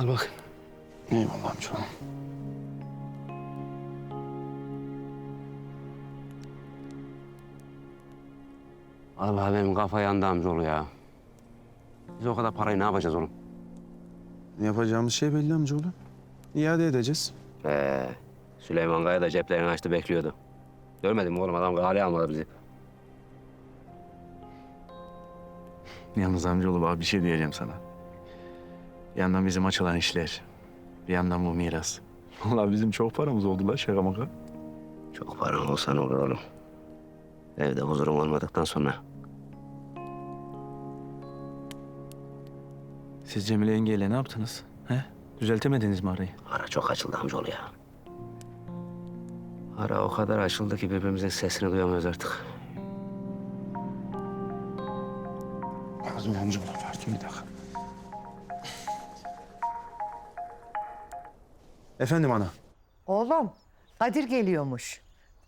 Al bak. Eyvallah amcaoğlu. Allah benim kafa yandı amcaoğlu ya. Biz o kadar parayı ne yapacağız oğlum? Yapacağımız şey belli amcaoğlu. İade edeceğiz. Ee, Süleyman Kaya da ceplerini açtı bekliyordu. Görmedin mi oğlum adam gari almadı bizi. Yalnız amcaoğlu bak bir şey diyeceğim sana. Bir yandan bizim açılan işler. Bir yandan bu miras. Vallahi bizim çok paramız oldu la şaka maka. Çok paran olsa ne olur oğlum. Evde huzurum olmadıktan sonra. Siz Cemile yengeyle ne yaptınız? He? Düzeltemediniz mi arayı? Ara çok açıldı amcaoğlu ya. Ara o kadar açıldı ki birbirimizin sesini duyamıyoruz artık. Pardon amcaoğlu pardon bir dakika. Efendim ana. Oğlum, Kadir geliyormuş.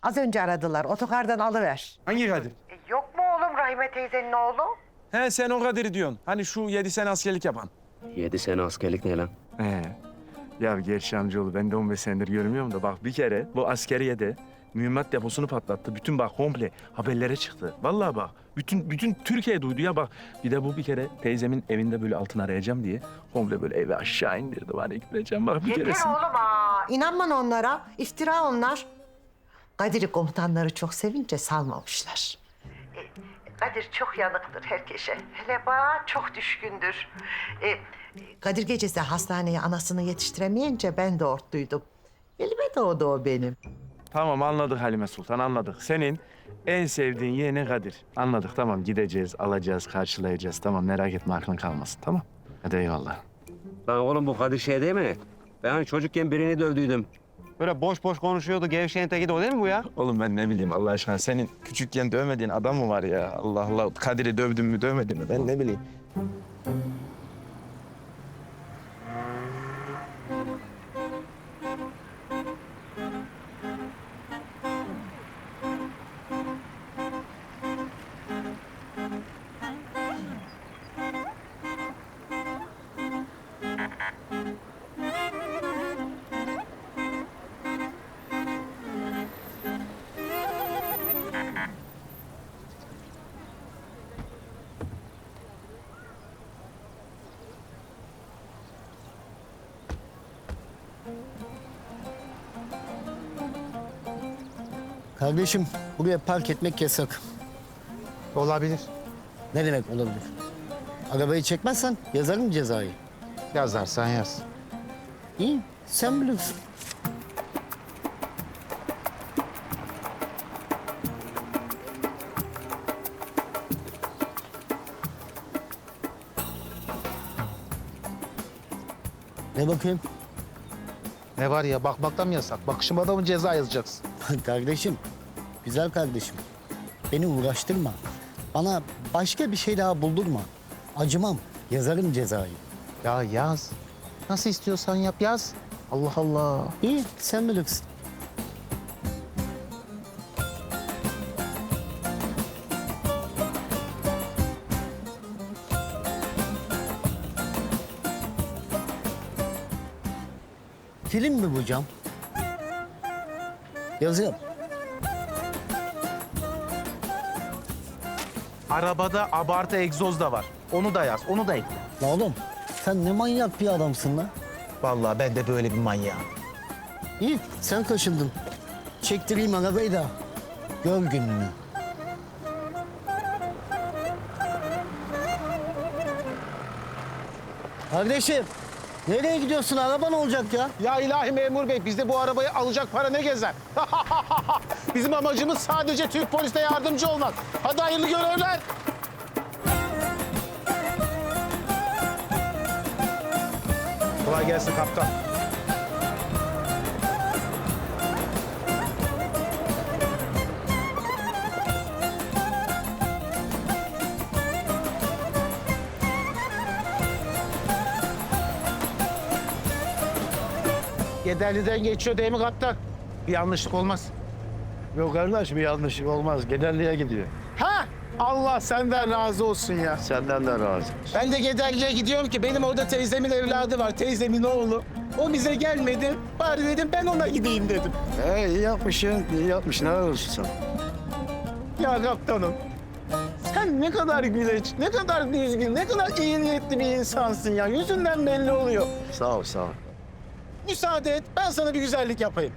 Az önce aradılar. Otokardan alıver. Hangi Kadir? E, yok mu oğlum Rahime teyzenin oğlu? He sen o Kadir'i diyorsun. Hani şu yedi sene askerlik yapan. Yedi sene askerlik ne lan? He. Ya gerçi amcaoğlu ben de 15 senedir görmüyorum da bak bir kere bu askeriyede mühimmat deposunu patlattı. Bütün bak komple haberlere çıktı. Vallahi bak bütün bütün Türkiye duydu ya bak. Bir de bu bir kere teyzemin evinde böyle altın arayacağım diye komple böyle evi aşağı indirdi. Var ya güleceğim bak bir Yeter keresinde. oğlum aa. İnanman onlara. İftira onlar. Kadir'i komutanları çok sevince salmamışlar. E, Kadir çok yanıktır herkese. Hele bana çok düşkündür. E, Kadir gecesi hastaneye anasını yetiştiremeyince ben de ortluydum. Elime doğdu o benim. Tamam anladık Halime Sultan anladık. Senin en sevdiğin yeğenin Kadir. Anladık tamam gideceğiz, alacağız, karşılayacağız. Tamam merak etme aklın kalmasın tamam. Hadi eyvallah. Lan oğlum bu Kadir şey değil mi? Ben hani çocukken birini dövdüydüm. Böyle boş boş konuşuyordu. Gevşeyen teki de o değil mi bu ya? Oğlum ben ne bileyim Allah aşkına senin küçükken dövmediğin adam mı var ya? Allah Allah Kadir'i dövdün mü dövmedin mi ben ne bileyim. Kardeşim buraya park etmek yasak. Olabilir. Ne demek olabilir? Arabayı çekmezsen yazarım cezayı. Yazarsan yaz. İyi sen bilirsin. Ne bakayım? Ne var ya bakmaktan mı yasak? Bakışıma da mı ceza yazacaksın? kardeşim, güzel kardeşim. Beni uğraştırma. Bana başka bir şey daha buldurma. Acımam, yazarım cezayı. Ya yaz. Nasıl istiyorsan yap yaz. Allah Allah. İyi, sen bilirsin. Film mi bu cam? Yazıyorum. Arabada abartı egzoz da var. Onu da yaz, onu da ekle. La oğlum, sen ne manyak bir adamsın lan. Vallahi ben de böyle bir manyağım. İyi, sen kaşındın. Çektireyim arabayı da gör gününü. Kardeşim, nereye gidiyorsun? Araba ne olacak ya? Ya ilahi memur bey bizde bu arabayı alacak para ne gezer? Bizim amacımız sadece Türk polisine yardımcı olmak. Hadi hayırlı görevler. Kolay gelsin kaptan. Yederli'den geçiyor değil mi kaptan? Bir yanlışlık olmaz. Yok kardeş bir yanlışlık olmaz. Genelliğe gidiyor. Ha Allah senden razı olsun ya. Senden de razı. Ben de Gederli'ye gidiyorum ki benim orada teyzemin evladı var. Teyzemin oğlu. O bize gelmedi. Bari dedim ben ona gideyim dedim. He iyi yapmışsın, iyi yapmışsın. Helal olsun sana. Ya kaptanım. Sen ne kadar güleç, ne kadar düzgün, ne kadar iyi niyetli bir insansın ya. Yüzünden belli oluyor. Sağ ol, sağ ol. Müsaade et, ben sana bir güzellik yapayım.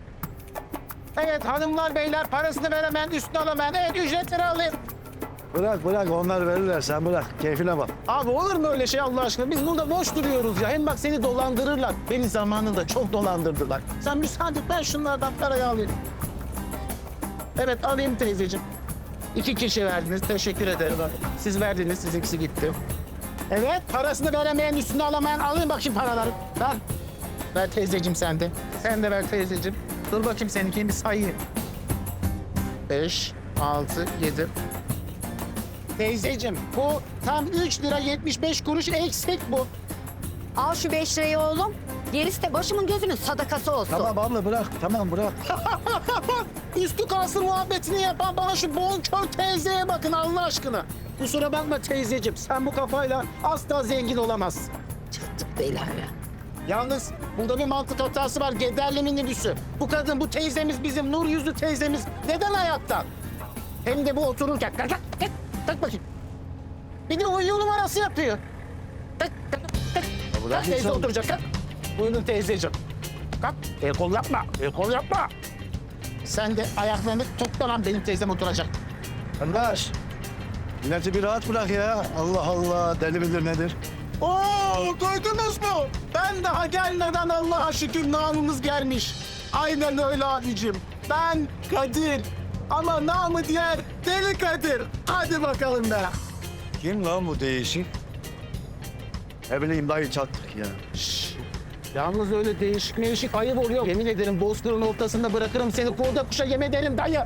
Evet hanımlar beyler parasını veremen, üstüne alamen. Evet ücretleri alayım. Bırak bırak onlar verirler sen bırak. Keyfine bak. Abi olur mu öyle şey Allah aşkına? Biz burada boş duruyoruz ya. Hem bak seni dolandırırlar. Beni zamanında çok dolandırdılar. Sen müsaade et ben şunlardan parayı alayım. Evet alayım teyzeciğim. İki kişi verdiniz. Teşekkür ederim. Siz verdiniz. Sizinkisi gitti. Evet parasını veremeyen üstüne alamayan alayım bakayım paraları. Ver. Ver teyzeciğim sen de. Sen de ver teyzeciğim. Dur bakayım seninkini bir sayayım. Beş, altı, yedi. Teyzeciğim bu tam 3 lira 75 kuruş eksik bu. Al şu beş lirayı oğlum. Gerisi de başımın gözünün sadakası olsun. Tamam abla bırak, tamam bırak. Üstü kalsın muhabbetini yapan bana şu bonkör teyzeye bakın Allah aşkına. Kusura bakma teyzeciğim sen bu kafayla asla zengin olamazsın. Çıktık beyler ya. Yalnız burada bir mantık hatası var Gederli minibüsü. Bu kadın bu teyzemiz bizim nur yüzlü teyzemiz neden hayatta? Hem de bu otururken tak tak tak tak bakayım. Bir de uyuyor numarası yapıyor. Tak tak tak. Kalk teyze oturacak kalk. Buyurun teyzeciğim. Kalk. El kol yapma. El kol yapma. Sen de ayaklarını lan benim teyzem oturacak. Kardeş. Milleti bir rahat bırak ya. Allah Allah, deli midir nedir? Oo duydunuz mu? Ben daha gelmeden Allah'a şükür namımız gelmiş. Aynen öyle abicim. Ben Kadir. Ama namı diğer Deli Kadir. Hadi bakalım be. Kim lan bu değişik? Ne bileyim dayı çattık ya. Yalnız öyle değişik değişik ayıp oluyor. Yemin ederim bozkırın ortasında bırakırım seni kurda kuşa yem edelim dayı.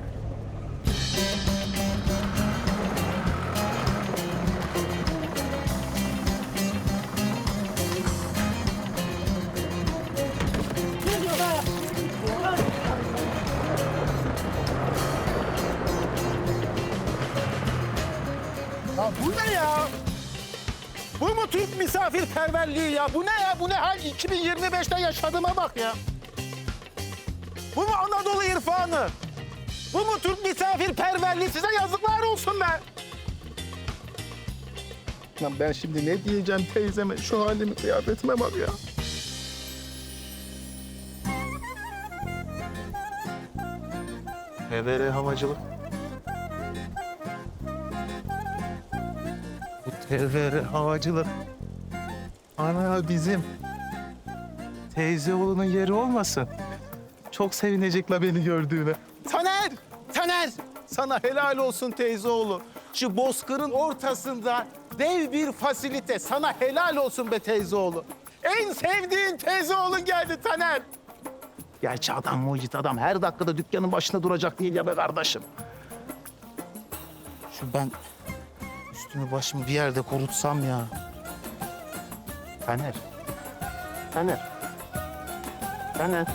Ya bu ne ya? Bu mu Türk misafirperverliği ya? Bu ne ya? Bu ne hal? 2025'te yaşadığıma bak ya. Bu mu Anadolu irfanı? Bu mu Türk misafirperverliği? Size yazıklar olsun be. Lan ben şimdi ne diyeceğim teyzeme? Şu halimi, kıyafetime bak ya. TVR havacılık. TVR havacılık. Ana bizim. Teyze oğlunun yeri olmasın. Çok sevinecek la beni gördüğüne. Taner! Taner! Sana helal olsun teyze oğlu. Şu bozkırın ortasında dev bir fasilite. Sana helal olsun be teyze oğlu. En sevdiğin teyze oğlun geldi Taner. Gerçi adam mucit adam. Her dakikada dükkanın başında duracak değil ya be kardeşim. Şu ben üstümü başımı bir yerde kurutsam ya. Taner. Taner. Taner.